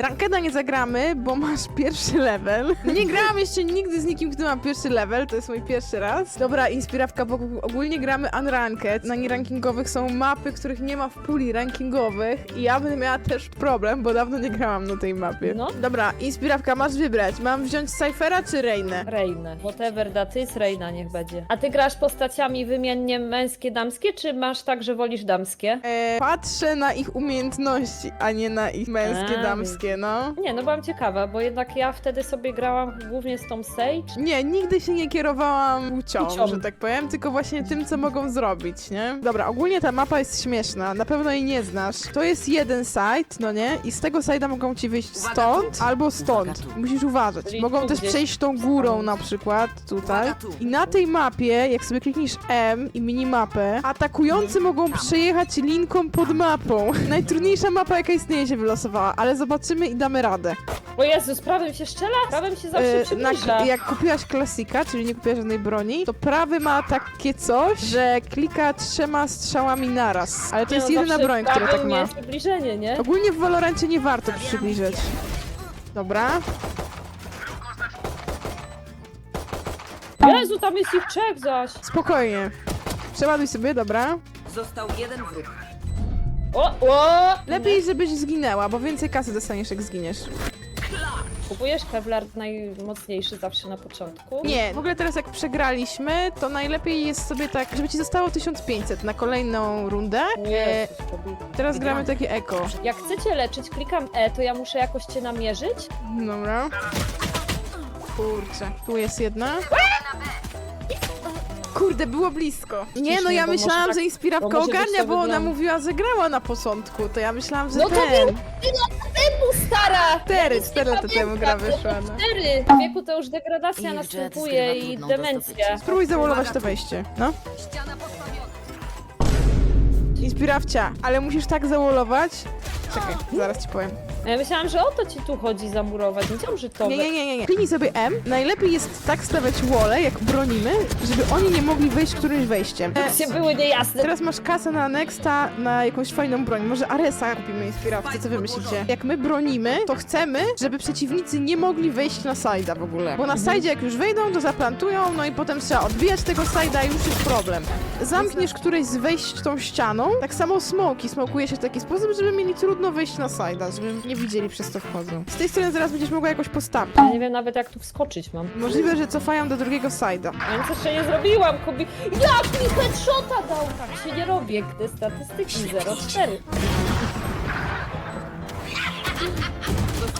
Rankeda nie zagramy, bo masz pierwszy level. Nie grałam jeszcze nigdy z nikim, kto ma pierwszy level, to jest mój pierwszy raz. Dobra, inspirawka, bo ogólnie gramy unranked. Na nierankingowych są mapy, których nie ma w puli rankingowych i ja będę miała też problem, bo dawno nie grałam na tej mapie. No. Dobra, inspirawka, masz wybrać. Mam wziąć Cyphera czy Reinę? Rejnę. Whatever that is, Rejna niech będzie. A ty grasz postaciami wymiennie męskie, damskie, czy masz tak, że wolisz damskie? E, patrzę na ich umiejętności, a nie na ich męskie, A, damskie, no. Nie, no byłam ciekawa, bo jednak ja wtedy sobie grałam głównie z tą Sage. Nie, nigdy się nie kierowałam płcią, Płcią. że tak powiem, tylko właśnie tym, co mogą zrobić, nie? Dobra, ogólnie ta mapa jest śmieszna, na pewno jej nie znasz. To jest jeden site, no nie? I z tego site'a mogą ci wyjść stąd albo stąd. Musisz uważać. Czyli Mogą tu też gdzieś. przejść tą górą na przykład, tutaj. I na tej mapie, jak sobie klikniesz M i minimapę, atakujący mogą przejechać linką pod mapą. Najtrudniejsza mapa, jaka istnieje, się wylosowała, ale zobaczymy i damy radę. O Jezus, prawym się strzela? Prawym się zawsze E, na, przybliża. jak kupiłaś klasika, czyli nie kupiłaś żadnej broni, to prawy ma takie coś, że klika trzema strzałami naraz. Ale to Nie, jest no jedyna broń, która tak ma. jest przybliżenie, nie? Ogólnie w Valorancie nie warto przybliżać. Dobra. Jezu, tam jest ich trzech zaś. Spokojnie. Przeładuj sobie, dobra. Został jeden wróg. O, o! Lepiej, żebyś zginęła, bo więcej kasy dostaniesz, jak zginiesz. Kupujesz Kevlar najmocniejszy zawsze na początku? Nie, w ogóle teraz jak przegraliśmy, to najlepiej jest sobie tak, żeby ci zostało 1500 na kolejną rundę. E, Jezus, kobieta. teraz gramy takie eko. Jak chcecie leczyć, klikam E, to ja muszę jakoś cię namierzyć? Dobra. Kurczę, tu jest jedna. Kurde, było blisko. Nie, no ja bo może myślałam, tak- że bo inspirawka może być ogarnia, to bo ona wygląda. mówiła, że grała na początku. To ja myślałam, że No to ten. Temu stara! Cztery, cztery lata temu gra wyszła. No. Cztery! W wieku to już degradacja następuje i skrywa trudną do demencja. zdobycia. Spróbuj zawolować to wejście. No. Inspirawcia, ale musisz tak zawolować. Czekaj, zaraz ci powiem. Ja myślałam, że o to ci tu chodzi zamurować. Nie Wiedziałam, że to... Nie, nie, nie, nie, nie. Kliknij sobie M. Najlepiej jest tak stawiać wole, jak bronimy, żeby oni nie mogli wejść którymś wejściem. E, Się były niejasne. Teraz masz kasę na Nexta na jakąś fajną broń. Może Aresa kupimy inspirawcę, co wy myślicie? Jak my bronimy, to chcemy, żeby przeciwnicy nie mogli wejść na sajda w ogóle. Bo na sajdzie jak już wejdą, to zaplantują, no i potem trzeba odbijać tego sajda i już jest problem. Zamkniesz któreś z wejść tą ścianą, tak samo smoki smokuje się w taki sposób, żeby mieli trudno wejść na sajda, żeby nie widzieli przez co wchodzą. Z tej strony zaraz będziesz mogła jakoś postawić. Ja nie wiem nawet jak tu wskoczyć mam. Możliwe, że cofają do drugiego sajda. Ja nic jeszcze nie zrobiłam, kobi... Jak mi headshota dał? Tak się nie robię, gdy statystyki 04.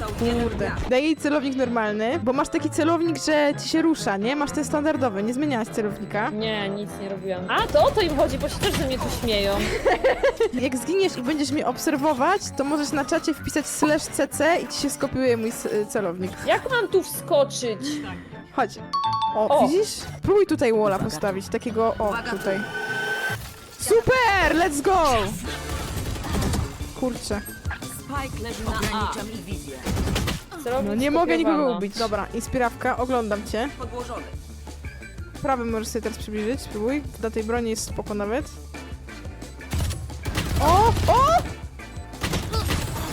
Kurde. Daj jej celownik normalny, bo masz taki celownik, że ci się rusza, nie? Masz ten standardowy, nie zmieniałaś celownika. Nie, nic nie robiłam. A, to o to im chodzi, bo się też ze mnie tu śmieją. Jak zginiesz i będziesz mnie obserwować, to możesz na czacie wpisać slash cc i ci się skopiuje mój s- y, celownik. Jak mam tu wskoczyć? Chodź. O, O. widzisz? Próbuj tutaj walla postawić, takiego, o, tutaj. Super! Let's go! Kurczę. Spike leży na Ograniczam ich wizję. No nie mogę nikogo ubić. Dobra, inspirawka, oglądam cię. Podłożony. Prawy możesz sobie teraz przybliżyć, spróbuj. Dla tej broni jest spoko nawet. O! O!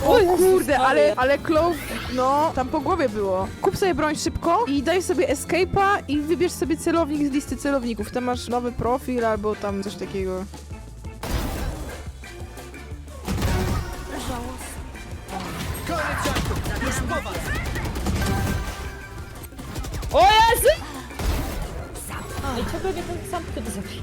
O kurde, ale, ale Clove, no, tam po głowie było. Kup sobie broń szybko i daj sobie escape'a i wybierz sobie celownik z listy celowników. Tam masz nowy profil albo tam coś takiego. O Jezu! Ej, czego mnie ten sam typ zabił?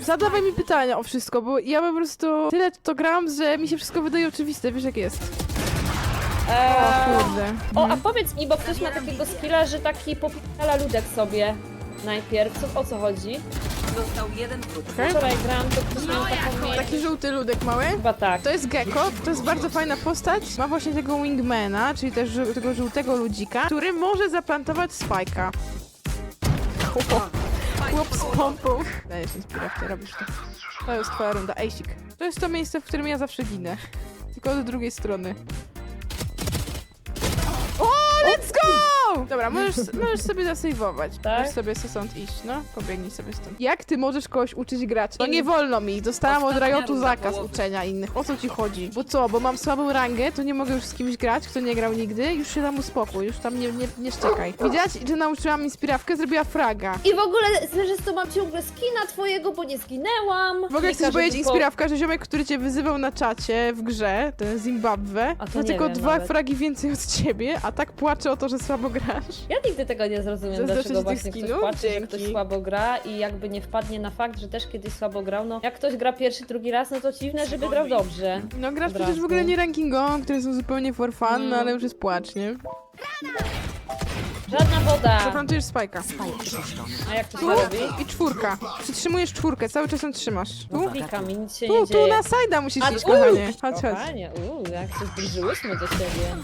Zadawaj mi pytania o wszystko, bo ja po prostu tyle to gram, że mi się wszystko wydaje oczywiste, wiesz jak jest. O Eee, kurde. o, a powiedz mi, bo ktoś ma takiego skilla, że taki popala ludek sobie najpierw. Co, o co chodzi? Został jeden wróg. Okej. Wczoraj grałam, to ktoś miał taką mi... Taki żółty ludek mały. Chyba tak. To jest Gecko, to jest bardzo fajna postać. Ma właśnie tego wingmana, czyli też żół- tego żółtego ludzika, który może zaplantować spajka. Chłop z pompą. Dajesz inspirację, robisz to. To jest twoja runda. Ejsik. To jest to miejsce, w którym ja zawsze ginę. Tylko do drugiej strony. Dobra, możesz, możesz sobie zasejwować. Tak? Możesz sobie stąd iść, no. Pobiegnij sobie stąd. Jak ty możesz kogoś uczyć grać? No nie wolno mi. Dostałam od Riotu zakaz uczenia innych. O co ci chodzi? Bo co, bo mam słabą rangę, to nie mogę już z kimś grać, kto nie grał nigdy? Już się tam uspokój, już tam nie, nie, nie szczekaj. Widziałaś, że nauczyłam inspirawkę, zrobiła fraga. I w ogóle, to mam ciągle skina twojego, bo nie zginęłam. W ogóle Nie chcesz powiedzieć inspirawka, że ziomek, który cię wyzywał na czacie w grze, ten Zimbabwe, A to ma nie tylko wiem dwa nawet. fragi więcej od ciebie, a tak płacze o to, że słabo grasz. Ja nigdy tego nie zrozumiem, dlaczego tych właśnie ktoś skinów? płacze, że ktoś słabo gra i jakby nie wpadnie na fakt, że też kiedyś słabo grał. No, jak ktoś gra pierwszy, drugi raz, no to dziwne, żeby grał dobrze. No grasz Od przecież w razu. ogóle nie rankingową, które są zupełnie for fun, no No. ale już jest płacz, nie? Żadna woda! Zaplantujesz spajka. A jak to się Tu robi? i czwórka. Przytrzymujesz czwórkę, cały czas ją trzymasz. Tu, Klikam i nic się tu, nie tu dzieje. na sajda musisz A, iść, kochanie. Chodź, chodź. Kochanie, uuu, jak się zbliżyłyśmy do siebie.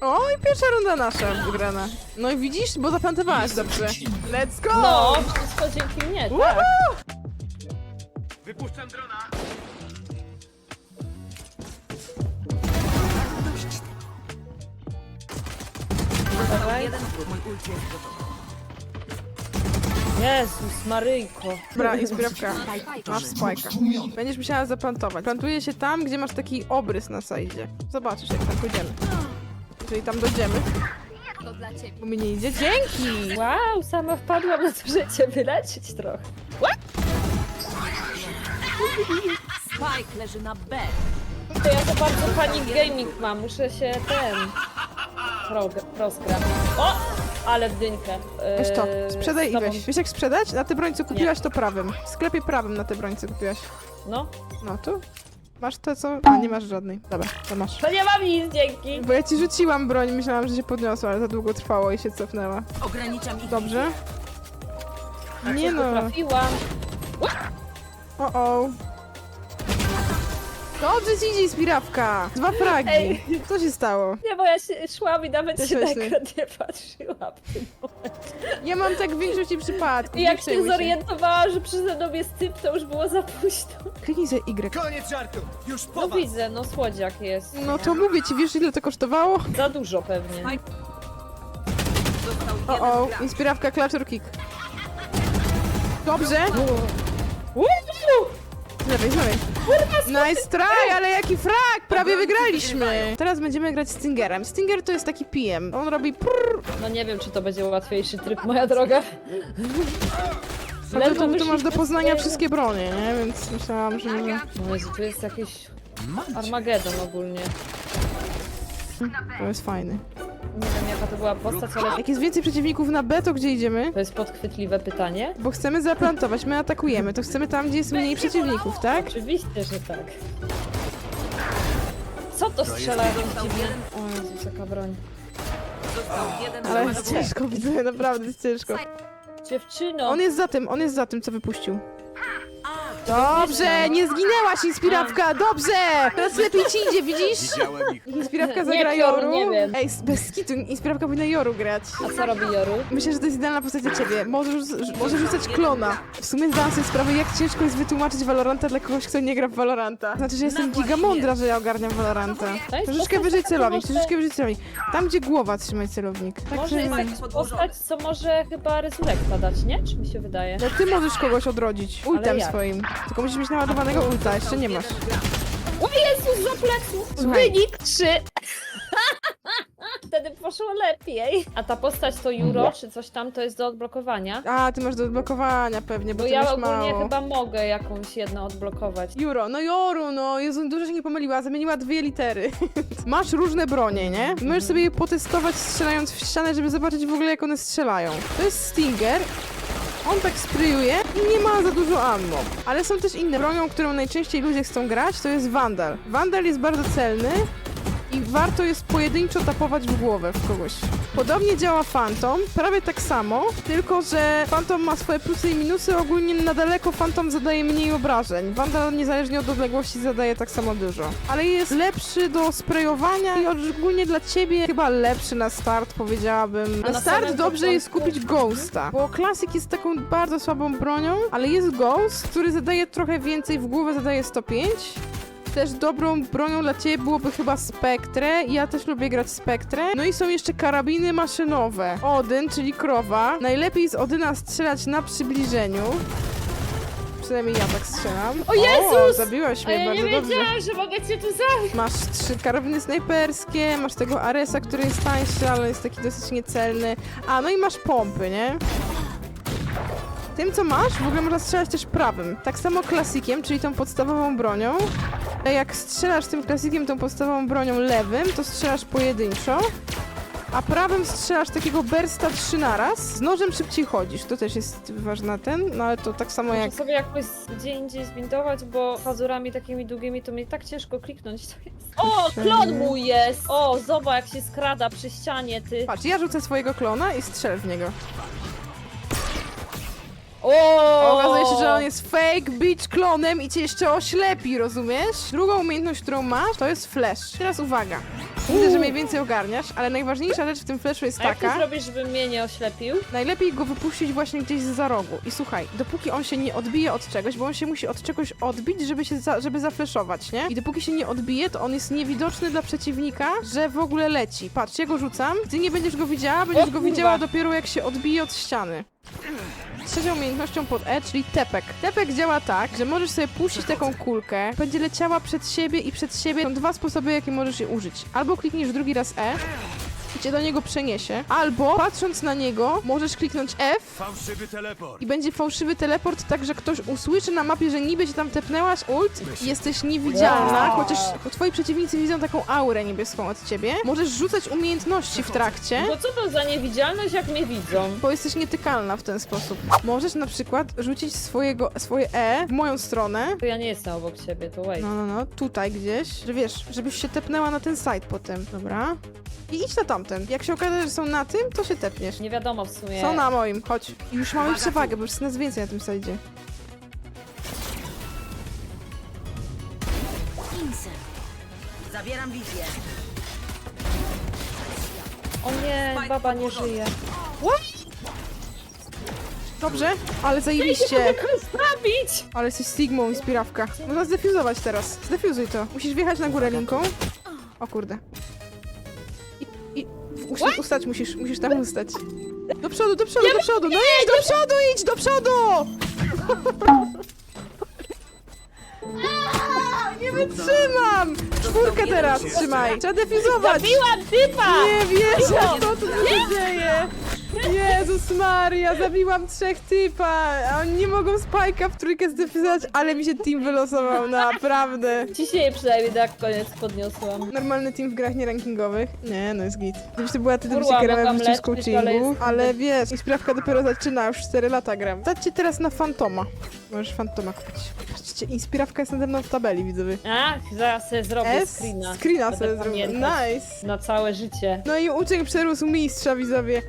O, i pierwsza runda nasza wygrana. No i widzisz, bo zaplantowałaś dobrze. Let's go! No, wszystko dzięki mnie, tak. Woohoo! Wypuszczam drona! Dawaj. Jezus, Maryjko. Dobra, inspirawka. Masz spajka. Będziesz musiała zaplantować. Plantuje się tam, gdzie masz taki obrys na sajdzie. Zobaczysz, jak tam pójdziemy. Jeżeli tam dojdziemy. Bo mi nie idzie. Dzięki! Wow, sama wpadłam na to, że cię wyleczyć trochę. Spike leży na B. To ja to bardzo panic gaming mam, muszę się ten... Prog- Prosgram. O! Ale w dynkę. Weź to, Yy, sprzedaj z i tobą. weź. Wiesz jak sprzedać? Na te brońce kupiłaś to prawym. W sklepie prawym na te brońce kupiłaś. No. No tu. Masz to co? A, nie masz żadnej. Dobra, to masz. To nie mam nic, dzięki. Bo ja ci rzuciłam broń, myślałam, że się podniosła, ale za długo trwało i się cofnęła. Ograniczam ich Dobrze? Nie no. Trafiłam. O o. Dobrze ci idzie inspirawka. Dwa fragi. Ej. Co się stało? Nie, bo ja się szłam i nawet To się na śmieszne. ekran nie patrzyłam w tym momencie. Ja mam tak w większości przypadków. I nie jak się przejmuj zorientowała, że przede mną jest typ, to już było za późno. Kliknij sobie Y. Koniec żartu! Już po No was! widzę, no słodziak jest. No to mówię ci, wiesz ile to kosztowało? Za dużo pewnie. Został O jeden o, gracz. inspirawka clutcher kick. Dobrze. Z lewej, z lewej. Nice try, ale jaki frag! Prawie wygraliśmy! Teraz będziemy grać Stingerem. Stinger to jest taki PM. On robi prrr. No nie wiem, czy to będzie łatwiejszy tryb, moja droga. A tu, tu, tu masz do poznania wszystkie bronie, nie? Więc myślałam, że... No Jezu, tu jest jakiś Armagedon ogólnie. To jest fajny. Nie wiem, jaka to była postać, ale Jak jest więcej przeciwników na B, to gdzie idziemy? to jest podchwytliwe pytanie. Bo chcemy zaplantować, my atakujemy. To chcemy tam, gdzie jest mniej przeciwników, tak? Oczywiście, że tak. Co to strzela dziwnie? jeden, O Jezus, jaka broń. został jeden Ale jest ciężko, widzę, naprawdę jest ciężko. Dziewczyno! On jest za tym, on jest za tym, co wypuścił. Dobrze, nie zginęłaś, inspirawka, dobrze! Teraz lepiej ci idzie, widzisz? Widziałem ich. Niech Inspirawka zagra Joru. nie wiem. Ej, bez skitu, inspirawka powinna Joru grać. A co robi Joru? Myślę, że to jest idealna postać dla ciebie. Możesz, możesz rzucać klona. W sumie zdałam sobie sprawę, jak ciężko jest wytłumaczyć Valoranta dla kogoś, kto nie gra w Valoranta. Znaczy, że jestem giga mądra, że ja ogarniam Valoranta. To jest Troszeczkę postać wyżej taka, celownik, troszeczkę wyżej celownik. Tam, gdzie głowa trzymaj celownik. Tak, Może że... jest postać, co może chyba rezurekta dać, nie? Czy mi się wydaje? No ty możesz kogoś odrodzić. Ultem jak? swoim. Tylko musisz mieć naładowanego ulta, jeszcze nie masz. O Jezus, za pleców! Słuchaj. Wynik 3! Wtedy poszło lepiej. A ta postać to Juro, czy coś tam, to jest do odblokowania? A, ty masz do odblokowania pewnie, bo, Bo ty ja masz ogólnie mało. chyba mogę jakąś jedną odblokować. Juro, no Joru, no Jezu, dużo się nie pomyliła, zamieniła dwie litery. Masz różne bronie, nie? Możesz sobie je potestować strzelając w ścianę, żeby zobaczyć w ogóle jak one strzelają. To jest Stinger. On tak sprayuje i nie ma za dużo ammo. Ale są też inne bronią, którą najczęściej ludzie chcą grać, to jest Vandal. Vandal jest bardzo celny i warto jest pojedynczo tapować w głowę w kogoś. Podobnie działa Phantom, prawie tak samo, tylko że Phantom ma swoje plusy i minusy, ogólnie na daleko Phantom zadaje mniej obrażeń. Vandal niezależnie od odległości zadaje tak samo dużo. Ale jest lepszy do sprayowania i ogólnie dla ciebie chyba lepszy na start, powiedziałabym. Na na start dobrze jest kupić Ghosta, bo Classic jest taką bardzo słabą bronią, ale jest Ghost, który zadaje trochę więcej w głowę, zadaje 105, Też dobrą bronią dla ciebie byłoby chyba Spektrę. Ja też lubię grać Spektrę. No i są jeszcze karabiny maszynowe. Odyn, czyli krowa. Najlepiej z Odyna strzelać na przybliżeniu. Przynajmniej ja tak strzelam. O Jezus! O, zabiłaś A mnie ja bardzo nie dobrze. wiedziałam, że mogę cię tu zabić. Masz trzy karabiny snajperskie, masz tego Aresa, który jest tańszy, ale jest taki dosyć niecelny. A, no i masz pompy, nie? Tym, co masz, w ogóle można strzelać też prawym. Tak samo klasikiem, czyli tą podstawową bronią. A Jak strzelasz tym klasikiem, tą podstawową bronią lewym, to strzelasz pojedynczo. A prawym strzelasz takiego bursta trzy naraz. Z nożem szybciej chodzisz. To też jest ważna ten, no ale to tak samo jak... Muszę sobie jakoś gdzie indziej zbindować, bo pazurami takimi długimi to mnie tak ciężko kliknąć. To jest. O, klon mój jest! O, zobacz jak się skrada przy ścianie, ty. Patrz, ja rzucę swojego klona i strzelę w niego. O! Okazuje się, że on jest fake bitch klonem i cię jeszcze oślepi, rozumiesz? Drugą umiejętność, którą masz, to jest flash. Teraz uwaga. Widzę, że mniej więcej ogarniasz, ale najważniejsza rzecz w tym flashu jest A jak ty taka, zrobisz, żeby mnie nie oślepił? najlepiej go wypuścić właśnie gdzieś za rogu. I słuchaj, dopóki on się nie odbije od czegoś, bo on się musi od czegoś odbić, żeby się za, żeby zafleszować, nie? I dopóki się nie odbije, to on jest niewidoczny dla przeciwnika, że w ogóle leci. Patrz, ja go rzucam, ty nie będziesz go widziała, będziesz go kurwa. widziała dopiero jak się odbije od ściany. Trzecią umiejętnością pod E, czyli tepek. Tepek działa tak, że możesz sobie puścić taką kulkę, będzie leciała przed siebie i przed siebie. Są dwa sposoby, jakie możesz jej użyć. Albo klikniesz drugi raz E cię do niego przeniesie, albo patrząc na niego możesz kliknąć F Fałszywy teleport. i będzie fałszywy teleport, tak że ktoś usłyszy na mapie, że niby się tam tepnęłaś ult i jesteś niewidzialna, Wow. chociaż twoi przeciwnicy widzą taką aurę niebieską od ciebie. Możesz rzucać umiejętności w trakcie. Bo co to za niewidzialność, jak mnie widzą? Bo jesteś nietykalna w ten sposób. Możesz na przykład rzucić swojego, swoje E w moją stronę. To ja nie jestem obok ciebie, to wait. No, no, no, tutaj gdzieś, że wiesz, żebyś się tepnęła na ten side potem. Dobra. I idź na tamten. Jak się okaże, że są na tym, to się tepniesz. Nie wiadomo w sumie. Są na moim, chodź. I już mamy przewagę, bo już jest nas więcej na tym. Insert. Zabieram wizję. O nie, baba nie żyje. Dobrze, ale zajebiście. Zostawić? Ale jesteś Sigmą i spirawka. Można zdefuzować teraz. Zdefuzuj to. Musisz wjechać na górę linką. O kurde. Usta- ustać musisz, musisz tam ustać. Do przodu, do przodu, do przodu! No idź do przodu, idź do przodu! Nie wytrzymam! Czwórkę teraz trzymaj! Trzeba defuzować! Zabiłam typa! Nie wierzę, dzieje! Jezus Maria, zabiłam trzech typa, a oni nie mogą spajka w trójkę zdefizować, ale mi się team wylosował, naprawdę. Ciśnienie przynajmniej tak koniec podniosłam. Normalny team w grach nierankingowych? Nie, no jest git. Gdybyś to była ty, to byś Kurwa, grała mogłam w życiu z ale coachingu, jest- ale wiesz, i sprawka dopiero zaczyna, już 4 lata gram. Zadźcie teraz na Fantoma. Możesz Fantoma kupić. Patrzcie, inspirawka jest nade mną w tabeli, widzowie. A, zaraz sobie zrobię screena. Screena Będę sobie zrobię. pamiętać. Nice. Na całe życie. No i uczeń przerósł mistrza, widzowie.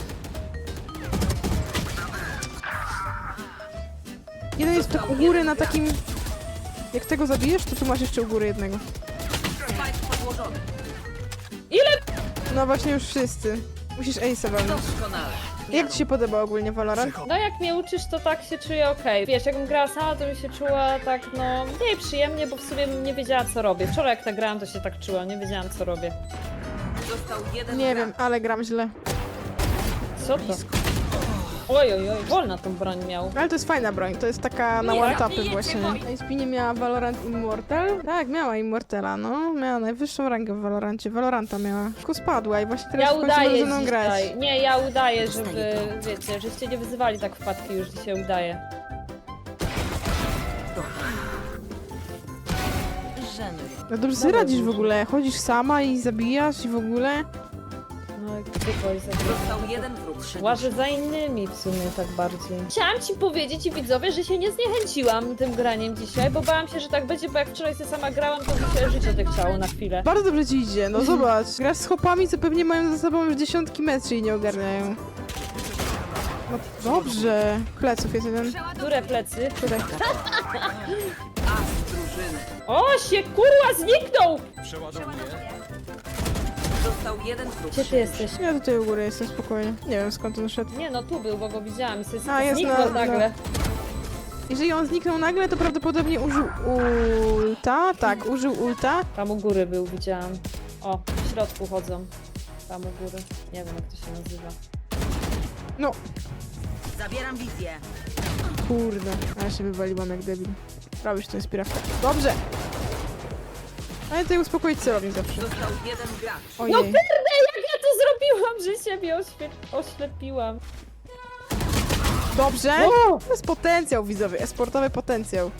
Jeden jest tak u góry na takim... Jak tego zabijesz, to tu masz jeszcze u góry jednego. Spike podłożony. No właśnie już wszyscy. Musisz Ace'a walnąć. Doskonale. Jak ci się podoba ogólnie Valorant? No jak mnie uczysz, to tak się czuję okej. Wiesz, jakbym grała sama, to bym się czuła tak, no, mniej przyjemnie, bo w sumie nie wiedziała, co robię. Wczoraj jak tak grałam, to się tak czułam, nie wiedziałam, co robię. Został jeden Nie wiem, ale gram źle. Co to? Oj, oj, oj, wolna tą broń miał. Ale to jest fajna broń, to jest taka na Nie, one-tapy nie, właśnie. nie, nie. A nie miała Valorant Immortal? Tak, miała Immortala, no. Miała najwyższą rangę w Valorancie. Valoranta miała. Tylko spadła i właśnie teraz Ja w końcu udaję ze mną grać. dzisiaj. Nie, ja udaję, żeby, wiecie, żeście nie wyzywali tak wpadki, już dzisiaj udaję. Żenuj. No dobrze sobie radzisz w ogóle. Chodzisz sama i zabijasz i w ogóle. No i Został jeden wróg. Szedł. Łażę za innymi w sumie tak bardziej. Chciałam ci powiedzieć i widzowie, że się nie zniechęciłam tym graniem dzisiaj, bo bałam się, że tak będzie, bo jak wczoraj sobie sama grałam, to mi się życie tak chciało na chwilę. Bardzo dobrze ci idzie, no zobacz. Grasz z chłopami, co pewnie mają za sobą już dziesiątki meczów i nie ogarniają. No dobrze. Pleców jest jeden. Które plecy? Tutaj. Drużyny. O, się kurwa zniknął! Przeładowuję. Został jeden wróg. Gdzie ty jesteś? Ja tutaj u góry jestem spokojnie. Nie wiem skąd on szedł. Nie no, tu był, bo go widziałam i sobie A, jest zniknął na- nagle. Jeżeli on zniknął nagle, to prawdopodobnie użył ulta. Tak, użył ulta. Tam u góry był, widziałam. O, w środku chodzą. Tam u góry. Nie wiem jak to się nazywa. No, Zabieram wizję. kurde. Ale się wywaliłam jak debil. Prawie, że to pirawka. Dobrze. Ale tutaj uspokoić celownik zawsze. Został jeden gracz. Ojej. No kurde, jak ja to zrobiłam, że siebie oświe- oślepiłam. Dobrze. O! To jest potencjał, widzowie. Esportowy potencjał.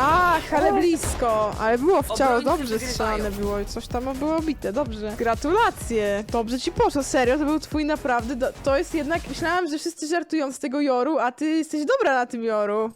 Ach, ale blisko. Ale było w ciało. Obrońcy Dobrze wygrywają. strzelane było. Coś tam było bite. Dobrze. Gratulacje. Dobrze ci poszło. Serio, to był twój naprawdę... Do... To jest jednak... Myślałam, że wszyscy żartują z tego Joru, a ty jesteś dobra na tym Joru.